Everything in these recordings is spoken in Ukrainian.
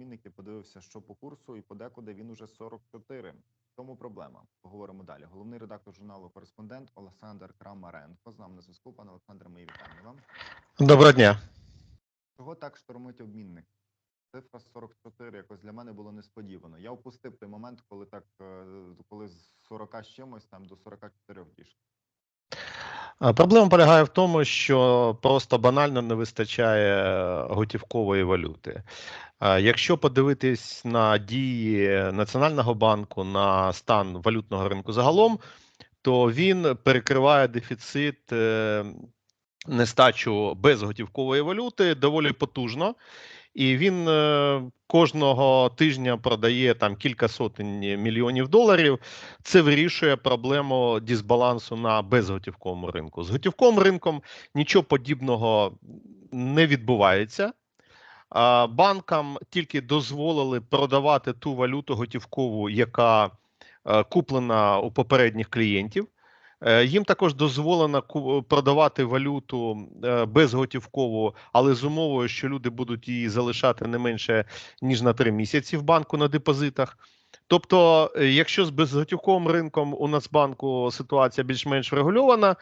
обмінники, подивився, що по курсу, і подекуди він уже 44. В Тому проблема. Поговоримо далі. Головний редактор журналу Кореспондент Олександр Крамаренко. З нами на зв'язку. Пане Олександре, мої вітання вам. Доброго дня. Чого так штормить обмінник? Цифра 44 якось для мене було несподівано. Я опустив той момент, коли так, е, коли з 40 з чимось там до 44 дійшло. Проблема полягає в тому, що просто банально не вистачає е, готівкової валюти. Якщо подивитись на дії Національного банку на стан валютного ринку загалом, то він перекриває дефіцит е, нестачу безготівкової валюти доволі потужно. І він е, кожного тижня продає там кілька сотень мільйонів доларів. Це вирішує проблему дисбалансу на безготівковому ринку. З готівковим ринком нічого подібного не відбувається. Банкам тільки дозволили продавати ту валюту готівкову, яка е, куплена у попередніх клієнтів. Е, Їм також дозволено продавати валюту е, безготівкову, але з умовою, що люди будуть її залишати не менше ніж на 3 місяці в банку на депозитах. Тобто, е, якщо з безготівковим ринком у Нацбанку ситуація більш-менш врегульована,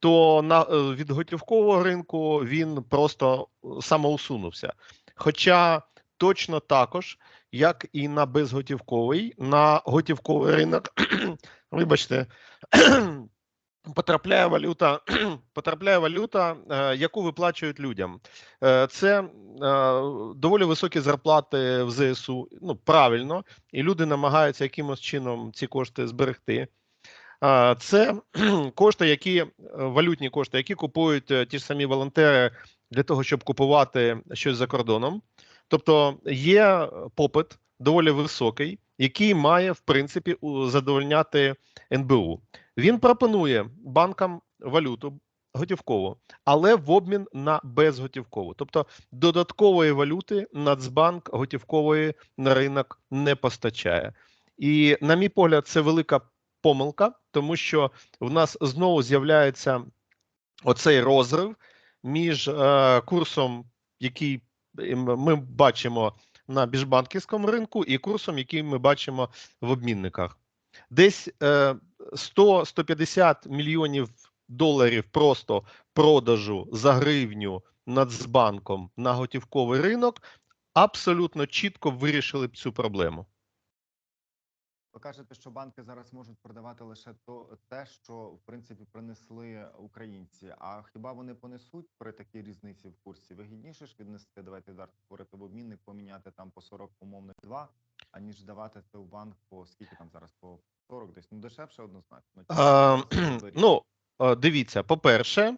то на від готівкового ринку він просто самоусунувся. Хоча точно також, як і на безготівковий, на готівковий ринок, вибачте, потрапляє валюта, потрапляє валюта, е, яку виплачують людям. Е, Це е, доволі високі зарплати в ЗСУ. Ну правильно, і люди намагаються якимось чином ці кошти зберегти. Це кошти, які валютні кошти, які купують ті ж самі волонтери для того, щоб купувати щось за кордоном. Тобто є попит доволі високий, який має в принципі задовольняти НБУ. Він пропонує банкам валюту готівкову, але в обмін на безготівкову. Тобто додаткової валюти Нацбанк готівкової на ринок не постачає. І, на мій погляд, це велика помилка, тому що в нас знову з'являється оцей розрив між е, курсом, який ми бачимо на біжбанківському ринку, і курсом, який ми бачимо в обмінниках. Десь е, 100-150 мільйонів доларів просто продажу за гривню Нацбанком на готівковий ринок абсолютно чітко вирішили б цю проблему. Ви кажете, що банки зараз можуть продавати лише то те, що в принципі принесли українці. А хіба вони понесуть при такій різниці в курсі? Вигідніше ж віднести, давайте зараз говорити в обмінник, поміняти там по 40 умовних 2, аніж давати це в банк по скільки там зараз по 40 десь. Ну дешевше однозначно. А, ну, дивіться, по-перше,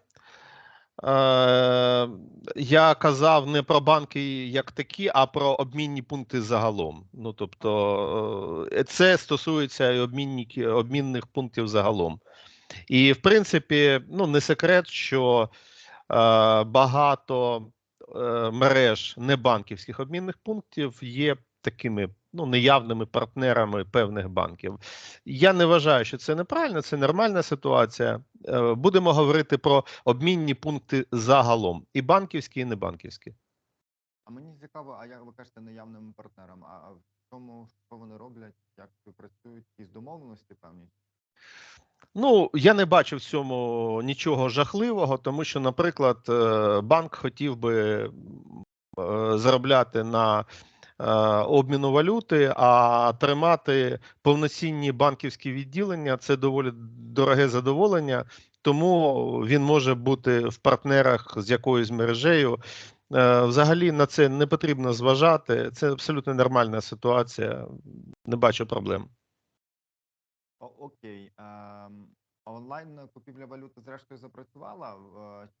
я казав не про банки як такі, а про обмінні пункти загалом. Ну, тобто, е, це стосується і обмінники- обмінних пунктів загалом. І, в принципі, ну, не секрет, що е, багато е, мереж небанківських обмінних пунктів є такими ну, неявними партнерами певних банків. Я не вважаю, що це неправильно, це нормальна ситуація. Е, Будемо говорити про обмінні пункти загалом, і банківські, і небанківські. А мені цікаво, а як ви кажете наявним партнерам? А в тому, що вони роблять, як співпрацюють, якісь домовленості певні? Ну, я не бачу в цьому нічого жахливого, тому що, наприклад, е, банк хотів би е, заробляти на обміну валюти, а тримати повноцінні банківські відділення це доволі дороге задоволення, тому він може бути в партнерах з якоюсь мережею. Е, Взагалі на це не потрібно зважати. Це абсолютно нормальна ситуація. Не бачу проблем. Окей. Ем, онлайн купівля валюти зрештою запрацювала,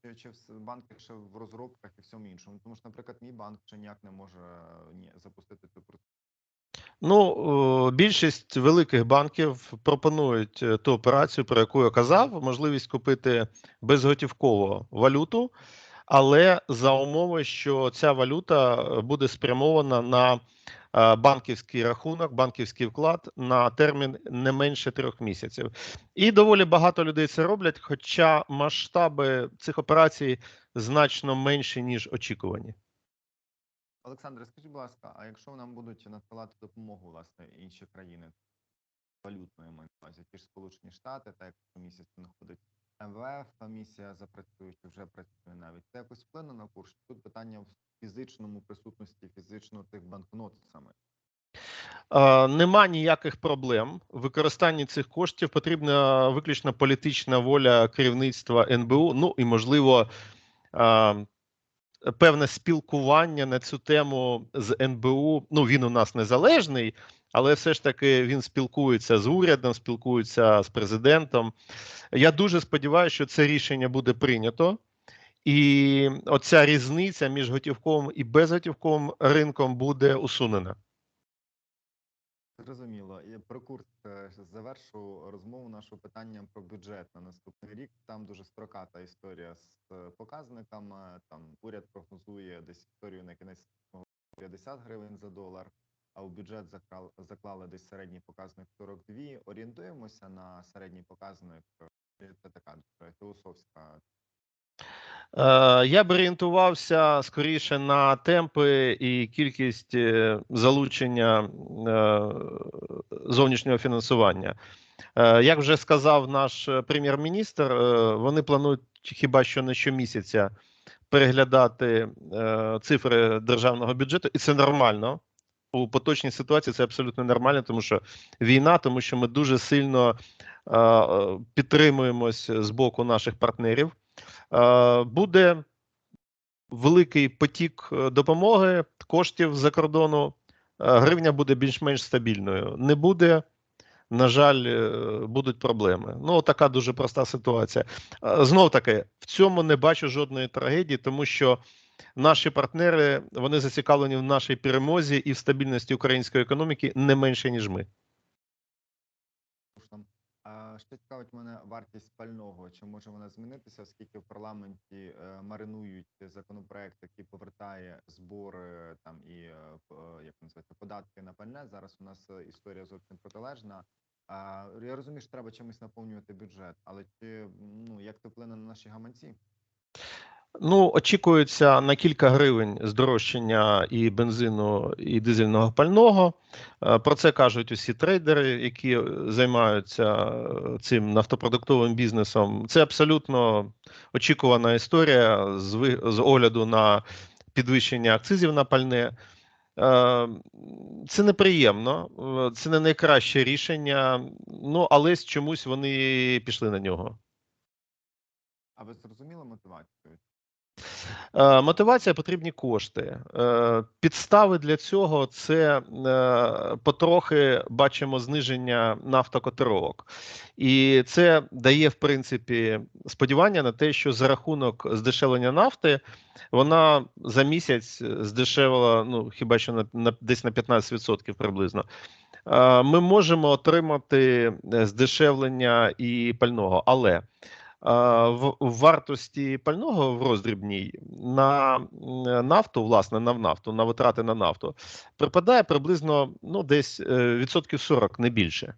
чи, чи в банки ще в розробках і всьому іншому? Тому що, наприклад, мій банк ще ніяк не може е, ні, запустити цю процедуру. Ну, е, більшість великих банків пропонують е, ту операцію, про яку я казав, можливість купити безготівково валюту, але за умови, що ця валюта е, буде спрямована на е, банківський рахунок, банківський вклад на термін не менше трьох місяців. І доволі багато людей це роблять, хоча масштаби цих операцій значно менші, ніж очікувані. Олександре, скажіть, будь ласка, а якщо нам будуть надсилати допомогу, власне, інші країни валютної маю ті ж Сполучені Штати, так як по місяцю знаходить МВФ, а місія запрацює, чи вже працює навіть. Це якось вплине на курс? Тут питання в фізичному присутності фізично тих банкнот саме. Е, Нема ніяких проблем. В використанні цих коштів потрібна виключно політична воля керівництва НБУ. Ну і можливо е, певне спілкування на цю тему з НБУ. Ну він у нас незалежний, але все ж таки він спілкується з урядом, спілкується з президентом. Я дуже сподіваюся, що це рішення буде прийнято. І оця різниця між готівковим і безготівковим ринком буде усунена. Зрозуміло. І про курс е, завершу розмову нашу питанням про бюджет на наступний рік. Там дуже строката історія з е, показниками. Там уряд прогнозує десь історію на кінець року 50 гривень за долар, а в бюджет заклали десь середній показник 42. Орієнтуємося на середній показник. Е, Це така філософська Е, Я б орієнтувався скоріше на темпи і кількість е, залучення е, зовнішнього фінансування. Е, Як вже сказав наш е, прем'єр-міністр, е, вони планують хіба що не щомісяця переглядати е, цифри державного бюджету, і це нормально. У поточній ситуації це абсолютно нормально, тому що війна, тому що ми дуже сильно е, підтримуємось з боку наших партнерів. Е, Буде великий потік е, допомоги, коштів з-за кордону. е, Гривня буде більш-менш стабільною. Не буде, на жаль, е, будуть проблеми. Ну, така дуже проста ситуація. Знов таки, в цьому не бачу жодної трагедії, тому що наші партнери вони зацікавлені в нашій перемозі і в стабільності української економіки не менше, ніж ми. ще цікавить мене вартість пального. Чи може вона змінитися, оскільки в парламенті е, маринують законопроект, який повертає збори там і е, е, як називається податки на пальне. Зараз у нас історія зовсім протилежна. Я розумію, що треба чимось наповнювати бюджет, але чи ну як це вплине на наші гаманці? Ну, очікується на кілька гривень здорожчання і бензину, і дизельного пального. Е, Про це кажуть усі трейдери, які займаються е, цим нафтопродуктовим бізнесом. Це абсолютно очікувана історія з з огляду на підвищення акцизів на пальне. Е, Це неприємно, е, це не найкраще рішення. Ну але чомусь вони пішли на нього. А ви зрозуміли мотивацію? Е, Мотивація потрібні кошти. Е, Підстави для цього це е, потрохи бачимо зниження нафтокотировок. І це дає, в принципі, сподівання на те, що за рахунок здешевлення нафти вона за місяць здешевила ну, хіба що на, на десь на 15% приблизно. Ми можемо отримати здешевлення і пального, але в вартості пального в роздрібній на нафту, власне, на нафту, на витрати на нафту, припадає приблизно ну, десь е, відсотків 40, не більше.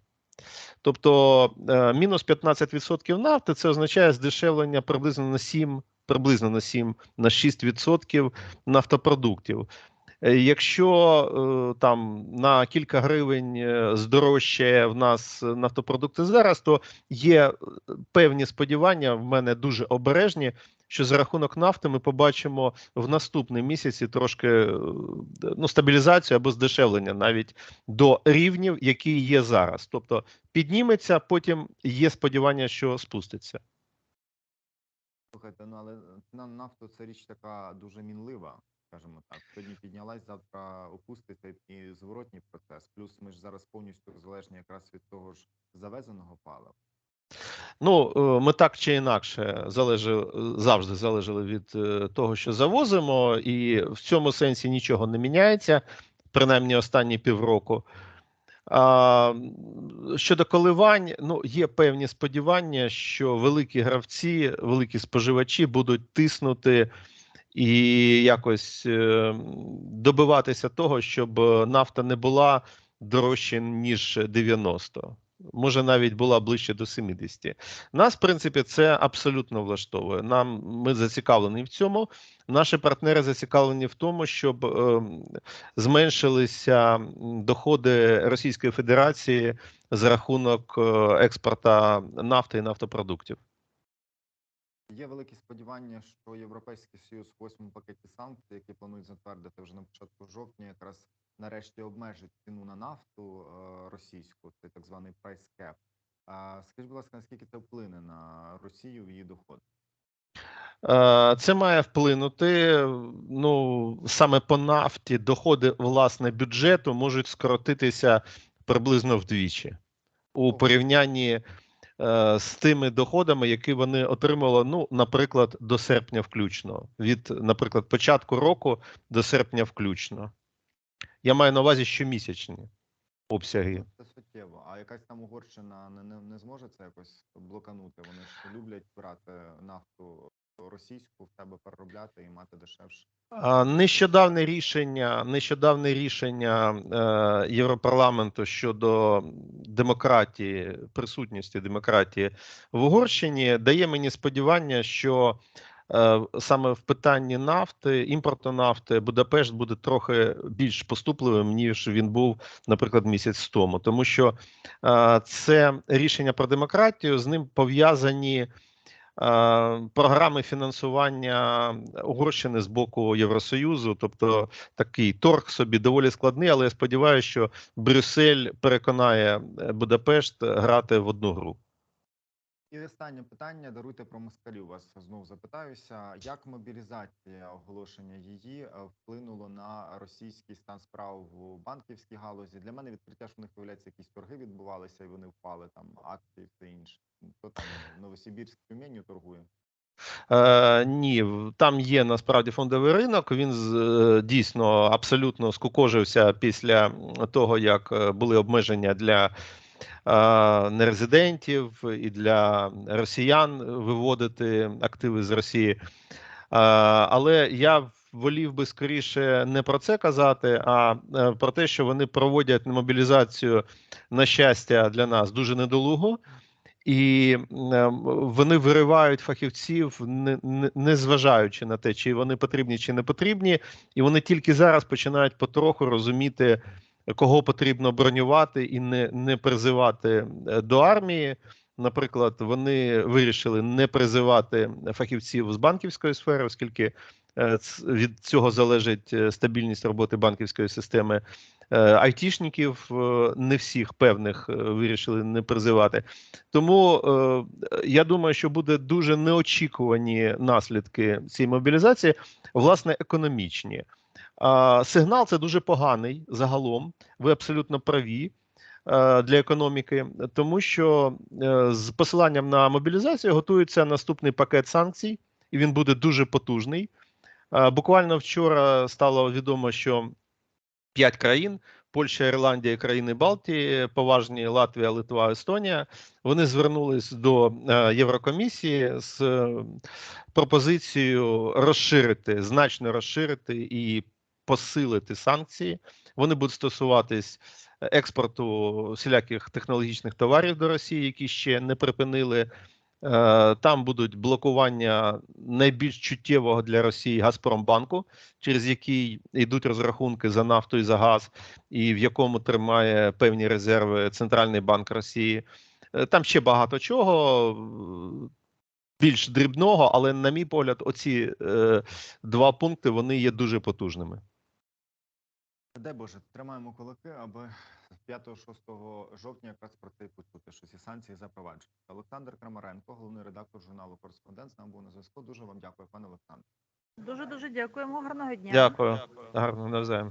Тобто е, мінус 15% нафти це означає здешевлення приблизно на 7, приблизно на 7, на 6% нафтопродуктів. Е, Якщо е, там на кілька гривень е, здорожчає в нас нафтопродукти зараз, то є певні сподівання в мене дуже обережні, що за рахунок нафти ми побачимо в наступній місяці трошки ну, стабілізацію або здешевлення навіть до рівнів, які є зараз. Тобто підніметься, потім є сподівання, що спуститься. Слухайте, ну але на нафту це річ така дуже мінлива, скажімо так. Сьогодні піднялась, завтра опуститься і зворотній процес. Плюс ми ж зараз повністю залежні якраз від того ж завезеного палива. Ну, е, ми так чи інакше залежи, завжди залежали від е, того, що завозимо, і в цьому сенсі нічого не міняється, принаймні останні півроку. А, щодо коливань, ну, є певні сподівання, що великі гравці, великі споживачі будуть тиснути і якось е, добиватися того, щоб нафта не була дорожче, ніж 90. може навіть була ближче до 70. Нас, в принципі, це абсолютно влаштовує. Нам ми зацікавлені в цьому. Наші партнери зацікавлені в тому, щоб е, зменшилися доходи Російської Федерації за рахунок е, експорта нафти і нафтопродуктів. Є великі сподівання, що Європейський Союз в восьмому пакеті санкцій, які планують затвердити вже на початку жовтня, якраз нарешті обмежить ціну на нафту е, російську, це так званий price cap. Скажіть, будь ласка, наскільки це вплине на Росію в її доходи? Е, Це має вплинути. Ну саме по нафті доходи власне бюджету можуть скоротитися приблизно вдвічі у порівнянні з тими доходами, які вони отримали, ну, наприклад, до серпня включно. Від, наприклад, початку року до серпня включно. Я маю на увазі щомісячні обсяги. Це суттєво. А якась там Угорщина не, не, не зможе це якось блоканути? Вони ж люблять брати нафту російську в себе переробляти і мати дешевше. Нещодавне рішення, нещодавне рішення е, Європарламенту щодо демократії, присутності демократії в Угорщині дає мені сподівання, що е, саме в питанні нафти, імпорту нафти, Будапешт буде трохи більш поступливим, ніж він був, наприклад, місяць тому, тому що е, це рішення про демократію з ним пов'язані. Е, Програми фінансування Угорщини з боку Євросоюзу, тобто такий торг собі доволі складний, але я сподіваюся, що Брюссель переконає е, Будапешт грати в одну гру. І останнє питання. Даруйте про москалів. Вас знов запитаюся. Як мобілізація оголошення її е, вплинуло на російський стан справ в банківській галузі? Для мене відкриття, що в них виявляється, якісь торги відбувалися, і вони впали там акції, все інше. Хто там Новосибірськ Тюменю торгує? Е, ні, там є насправді фондовий ринок. Він з- е, дійсно абсолютно скукожився після того, як е, були обмеження для нерезидентів і для росіян виводити активи з Росії. Е, але я волів би скоріше не про це казати, а е, про те, що вони проводять мобілізацію на щастя для нас дуже недолуго. І е, вони виривають фахівців, не, не зважаючи на те, чи вони потрібні, чи не потрібні, і вони тільки зараз починають потроху розуміти, кого потрібно бронювати і не, не призивати е, до армії. Наприклад, вони вирішили не призивати фахівців з банківської сфери, оскільки е, від цього залежить е, стабільність роботи банківської системи. Айтішників не всіх певних вирішили не призивати. Тому я думаю, що буде дуже неочікувані наслідки цієї мобілізації, власне, економічні. Сигнал це дуже поганий загалом. Ви абсолютно праві е, для економіки, тому що е, з посиланням на мобілізацію готується наступний пакет санкцій, і він буде дуже потужний. Е, буквально вчора стало відомо, що п'ять країн. Польща, Ірландія, країни Балтії, поважні Латвія, Литва, Естонія. Вони звернулись до е, Єврокомісії з е, пропозицією розширити, значно розширити і посилити санкції. Вони будуть стосуватись експорту всіляких технологічних товарів до Росії, які ще не припинили. Е, Там будуть блокування найбільш чуттєвого для Росії Газпромбанку, через який йдуть розрахунки за нафту і за газ, і в якому тримає певні резерви Центральний банк Росії. Е, Там ще багато чого. е, Більш дрібного, але, на мій погляд, оці е, два пункти вони є дуже потужними. Дай Боже, тримаємо кулаки, аби 5-6 жовтня якраз про це і почути, що ці санкції запроваджують. Олександр Крамаренко, головний редактор журналу Кореспондент, з нами був на зв'язку. Дуже вам дякую, пане Олександр. Дуже дуже дякуємо. Гарного дня. Дякую. Гарно навзаєм.